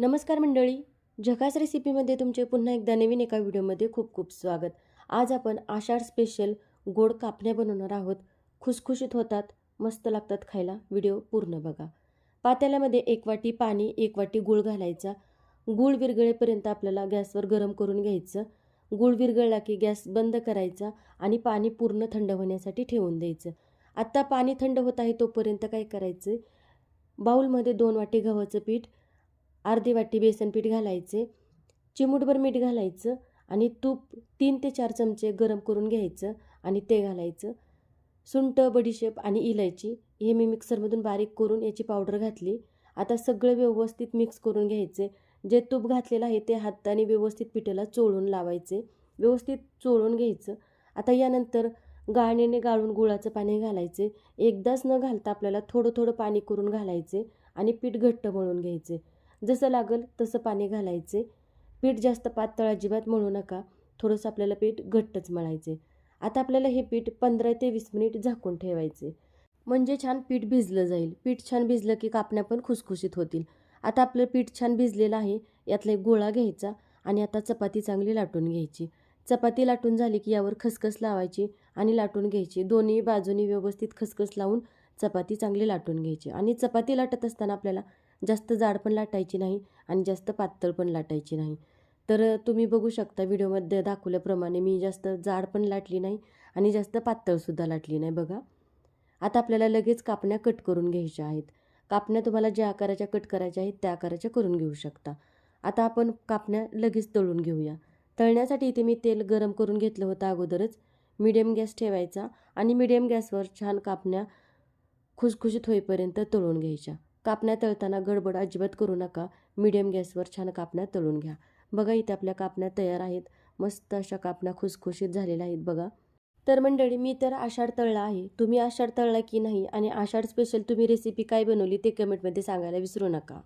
नमस्कार मंडळी. झकास रेसिपीमध्ये तुमचे पुन्हा एकदा नवीन एका व्हिडिओमध्ये खूप खूप स्वागत. आज आपण आषाढ स्पेशल गोड कापण्या बनवणार आहोत. खुसखुशीत होतात मस्त लागतात खायला. व्हिडिओ पूर्ण बघा. पातेल्यामध्ये एक वाटी पाणी एक वाटी गूळ घालायचा. गूळ विरघळेपर्यंत आपल्याला गॅसवर गरम करून घ्यायचं. गूळ विरघळला की गॅस बंद करायचा आणि पाणी पूर्ण थंड होण्यासाठी ठेवून द्यायचं. आत्ता पाणी थंड होत आहे तोपर्यंत काय करायचं? बाऊलमध्ये दोन वाटी गव्हाचं पीठ अर्धी वाटी बेसन पीठ घालायचे चिमूटभर मीठ घालायचं आणि तूप तीन ते चार चमचे गरम करून घ्यायचं आणि ते घालायचं. सुंट बडीशेप आणि इलायची हे मी मिक्सरमधून बारीक करून याची पावडर घातली. आता सगळं व्यवस्थित मिक्स करून घ्यायचे. जे तूप घातलेलं आहे ते हाताने व्यवस्थित पिठेला चोळून लावायचे. व्यवस्थित चोळून घ्यायचं. आता यानंतर गाळणीने गाळून गुळाचं पाणी घालायचे. एकदाच न घालता आपल्याला थोडं थोडं पाणी करून घालायचे आणि पीठ घट्ट मळून घ्यायचे. जसं लागल तसं पाणी घालायचे. पीठ जास्त पातळ अजिबात मळू नका. थोडंसं आपल्याला पीठ घट्टच मळायचे. आता आपल्याला हे पीठ पंधरा ते वीस मिनिट झाकून ठेवायचे. म्हणजे छान पीठ भिजलं जाईल. पीठ छान भिजलं की कापण्या पण खुसखुशीत होतील. आता आपलं पीठ छान भिजलेलं आहे. यातला एक गोळा घ्यायचा आणि आता चपाती चांगली लाटून घ्यायची. चपाती लाटून झाली की यावर खसखस लावायची आणि लाटून घ्यायची. दोन्ही बाजूनी व्यवस्थित खसखस लावून चपाती चांगली लाटून घ्यायची. आणि चपाती लाटत असताना आपल्याला जास्त जाड पण लाटायची नाही आणि जास्त पातळ पण लाटायची नाही. तर तुम्ही बघू शकता व्हिडिओमध्ये दाखवल्याप्रमाणे मी जास्त जाड पण लाटली नाही आणि जास्त पातळसुद्धा लाटली नाही बघा. आता आपल्याला लगेच कापण्या कट करून घ्यायच्या आहेत. कापण्या तुम्हाला ज्या आकाराच्या कट करायच्या आहेत त्या आकाराच्या करून घेऊ शकता. आता आपण कापण्या लगेच तळून घेऊया. तळण्यासाठी इथे मी तेल गरम करून घेतलं होतं अगोदरच. मिडियम गॅस ठेवायचा आणि मिडियम गॅसवर छान कापण्या खुसखुशीत होईपर्यंत तळून घ्यायच्या. कापण्या तळताना गडबड अजिबात करू नका. मिडियम गॅसवर छान कापण्या तळून घ्या. बघा इथे आपल्या कापण्या तयार आहेत. मस्त अशा कापण्या खुसखुशीत झालेल्या आहेत बघा. तर मंडळी मी तर आषाढ तळला आहे. तुम्ही आषाढ तळला की नाही? आणि आषाढ स्पेशल तुम्ही रेसिपी काय बनवली ते कमेंटमध्ये सांगायला विसरू नका.